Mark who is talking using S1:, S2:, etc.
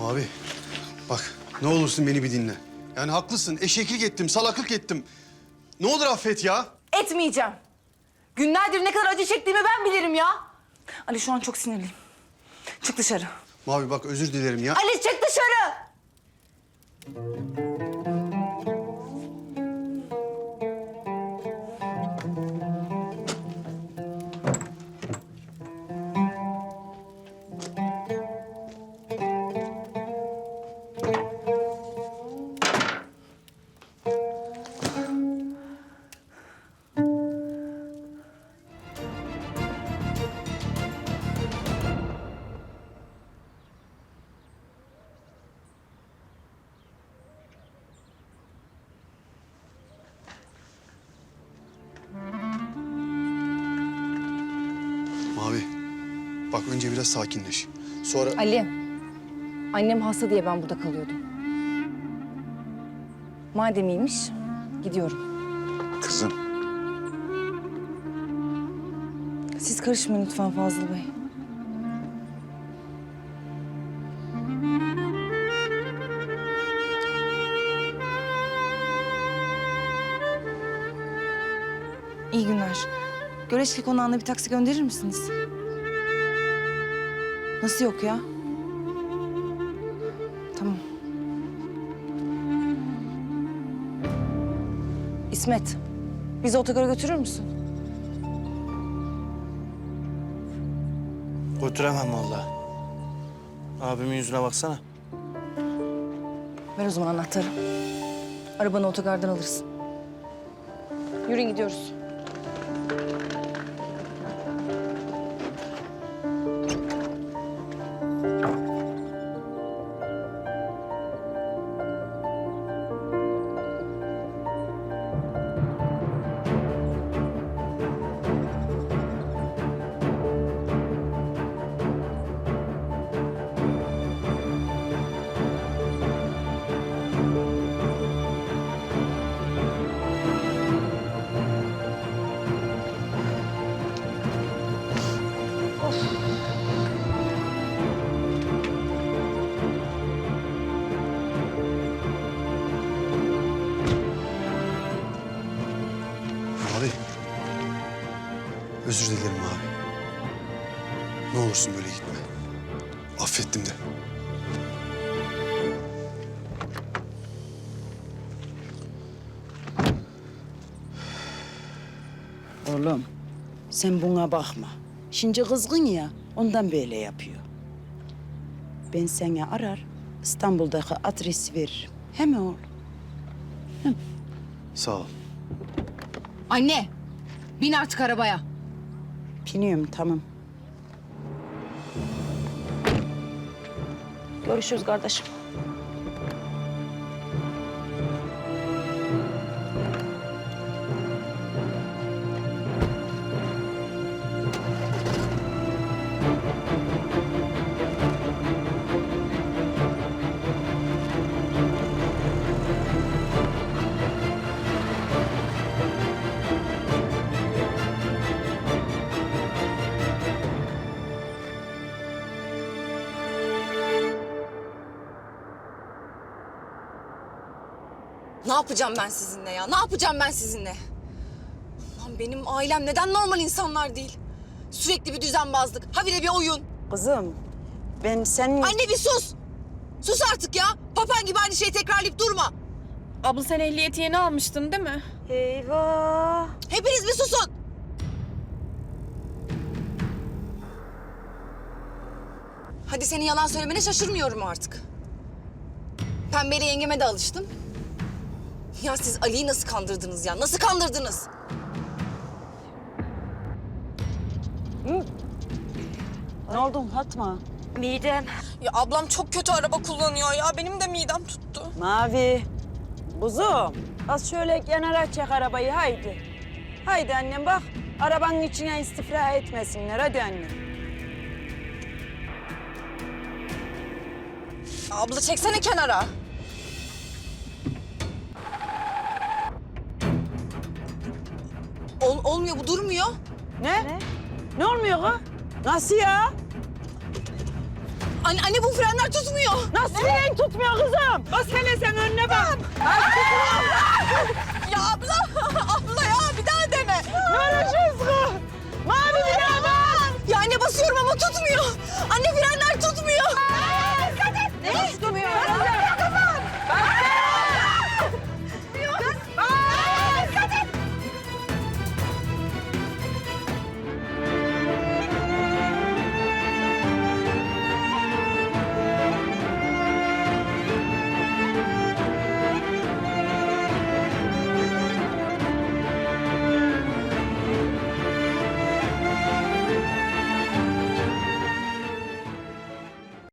S1: Mavi bak ne olursun beni bir dinle. Yani haklısın eşeklik ettim salaklık ettim. Ne olur affet ya.
S2: Etmeyeceğim. Günlerdir ne kadar acı çektiğimi ben bilirim ya. Ali şu an çok sinirliyim. Çık dışarı.
S1: Mavi bak özür dilerim ya.
S2: Ali çık dışarı.
S1: Bak önce biraz sakinleş. Sonra
S2: Ali, annem hasta diye ben burada kalıyordum. Madem iyiymiş, gidiyorum.
S1: kızım
S2: Siz karışmayın lütfen Fazıl Bey. İyi günler. Göreçli konağına bir taksi gönderir misiniz? Nasıl yok ya? Tamam. İsmet, bizi otogara götürür müsün?
S3: Götüremem vallahi. Abimin yüzüne baksana.
S2: Ver o zaman anahtarı. Arabanı otogardan alırsın. Yürüyün gidiyoruz.
S1: Özür dilerim Mavi. Ne olursun böyle gitme. Affettim de.
S4: Oğlum sen buna bakma. Şimdi kızgın ya ondan böyle yapıyor. Ben sana arar İstanbul'daki adresi veririm. Hemen oğlum.
S1: Sağ ol.
S5: Anne, bin artık arabaya.
S4: Biniyorum tamam. Görüşürüz kardeşim.
S5: Ne yapacağım ben sizinle ya? Ne yapacağım ben sizinle? Lan benim ailem neden normal insanlar değil? Sürekli bir düzenbazlık, habire bir oyun.
S4: Kızım ben senin...
S5: Anne bir sus! Sus artık ya! Papan gibi aynı şeyi tekrarlayıp durma!
S6: Abla sen ehliyeti yeni almıştın değil mi?
S4: Eyvah.
S5: Hepiniz bir susun! Hadi senin yalan söylemene şaşırmıyorum artık. Pembeyle yengeme de alıştım. Ya siz Ali'yi nasıl kandırdınız ya? Nasıl kandırdınız?
S4: Ne oldu Fatma?
S6: Ya ablam çok kötü araba kullanıyor ya. Benim de midem tuttu.
S4: Mavi. Kuzum az şöyle kenara çek arabayı haydi. Haydi annem bak arabanın içine istifra etmesinler hadi annem.
S5: Abla çeksene kenara. Ol- olmuyor bu durmuyor.
S4: Ne? Ne, olmuyor kız? Nasıl ya?
S7: Anne, anne bu frenler tutmuyor.
S4: Nasıl fren tutmuyor kızım? Bas hele sen önüne bak.
S5: Abla.